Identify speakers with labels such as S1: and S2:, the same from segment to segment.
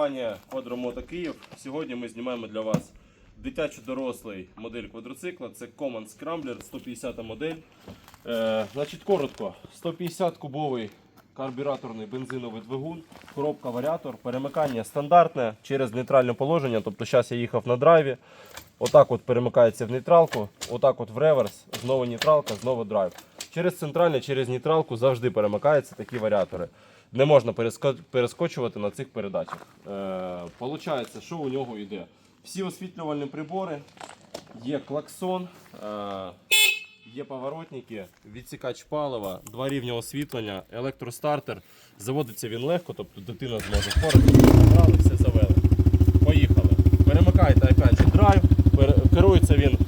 S1: компанія Quadromoto Київ. Сьогодні ми знімаємо для вас дитячо-дорослий модель квадроцикла. Це Common Scrambler 150 модель. Е, значить, коротко, 150 кубовий карбюраторний бензиновий двигун, коробка варіатор, перемикання стандартне через нейтральне положення. Тобто зараз я їхав на драйві. Отак от перемикається в нейтралку, отак от в реверс, знову нейтралка, знову драйв. Через центральне, через нейтралку завжди перемикаються такі варіатори. Не можна перескочувати на цих передачах. Е, получається, що у нього йде? Всі освітлювальні прибори, є клаксон, е, є поворотники, відсікач палива, два рівня освітлення, електростартер. Заводиться він легко, тобто дитина зможе впоратися. Забрали, все завели. Поїхали. Перемикаєте опять же драйв, керується він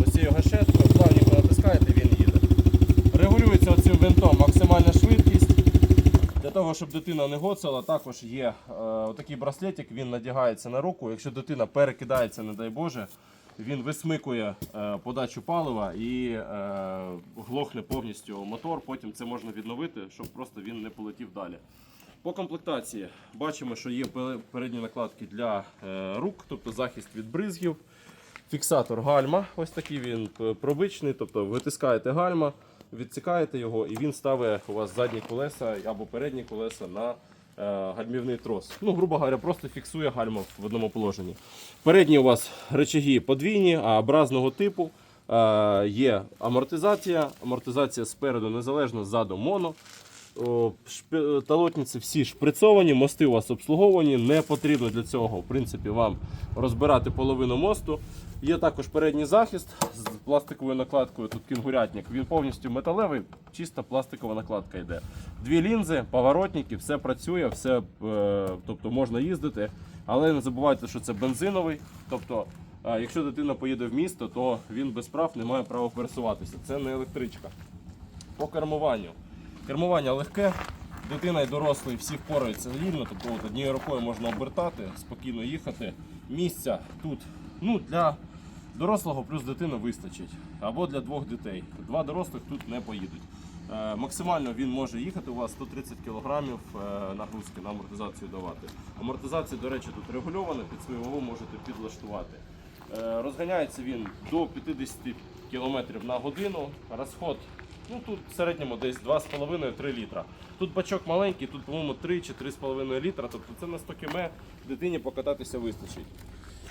S1: того, щоб дитина не гоцала, також є е, отакий браслетик, він надягається на руку. Якщо дитина перекидається, не дай Боже, він висмикує е, подачу палива і е, глохне повністю мотор. Потім це можна відновити, щоб просто він не полетів далі. По комплектації бачимо, що є передні накладки для е, рук, тобто захист від бризгів. Фіксатор гальма, ось такий він пробичний, тобто витискаєте гальма, відсікаєте його і він ставить у вас задні колеса або передні колеса на е, гальмівний трос. Ну, грубо говоря, просто фіксує гальма в одному положенні. Передні у вас речаги подвійні, а образного типу. Е, є амортизація. Амортизація спереду незалежно, ззаду моно. Шпи- Талотниці всі шприцовані, мости у вас обслуговані. Не потрібно для цього в принципі, вам розбирати половину мосту. Є також передній захист з пластиковою накладкою. Тут кінгурятник. Він повністю металевий, чиста пластикова накладка йде. Дві лінзи, поворотники, все працює, все, е, тобто можна їздити. Але не забувайте, що це бензиновий. Тобто, е, якщо дитина поїде в місто, то він без прав не має права пересуватися. Це не електричка. По кермуванню. Кермування легке, дитина і дорослий всі впораються вільно, тобто однією рукою можна обертати, спокійно їхати. Місця тут ну, для дорослого плюс дитини вистачить. Або для двох дітей. Два дорослих тут не поїдуть. Е, максимально він може їхати у вас 130 кг е, нагрузки на амортизацію давати. Амортизація, до речі, тут регульована, під свою вагу можете підлаштувати. Е, Розганяється він до 50 км на годину. Розход ну, тут в середньому десь 2,5-3 літра. Тут бачок маленький, тут, по-моєму, 3 чи 3,5 літра. Тобто це на 100 км дитині покататися вистачить.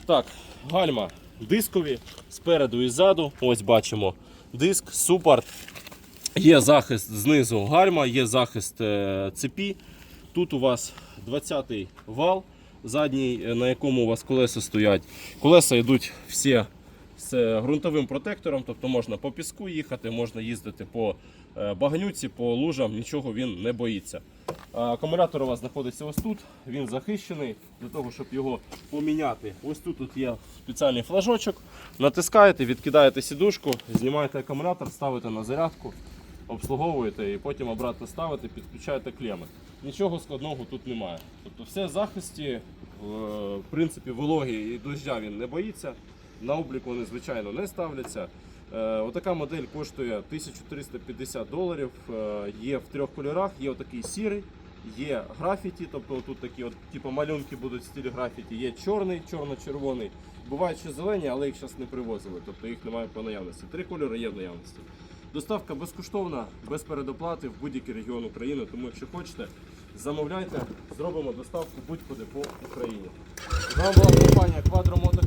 S1: Так, гальма дискові спереду і ззаду. Ось бачимо диск, супорт. Є захист знизу гальма, є захист е, цепі. Тут у вас 20-й вал задній, е, на якому у вас колеса стоять. Колеса йдуть всі з ґрунтовим протектором, тобто можна по піску їхати, можна їздити по е, багнюці, по лужам, нічого він не боїться. Акумулятор у вас знаходиться ось тут, він захищений. Для того, щоб його поміняти, ось тут, тут є спеціальний флажочок. Натискаєте, відкидаєте сідушку, знімаєте акумулятор, ставите на зарядку, обслуговуєте і потім обратно ставите, підключаєте клеми. Нічого складного тут немає. Тобто все в захисті, е, в принципі, вологі і дождя він не боїться. На облік вони, звичайно, не ставляться. Е, Отака модель коштує 1350 доларів. Е, Є в трьох кольорах, є отакий сірий, є графіті, тобто тут такі от, типу, малюнки будуть в стилі графіті, є чорний, чорно-червоний. Бувають ще зелені, але їх зараз не привозили, тобто їх немає по наявності. Три кольори є в наявності. Доставка безкоштовна, без передоплати в будь-який регіон України. Тому, якщо хочете, замовляйте, зробимо доставку будь-куди по Україні. З була компанія Quadromoto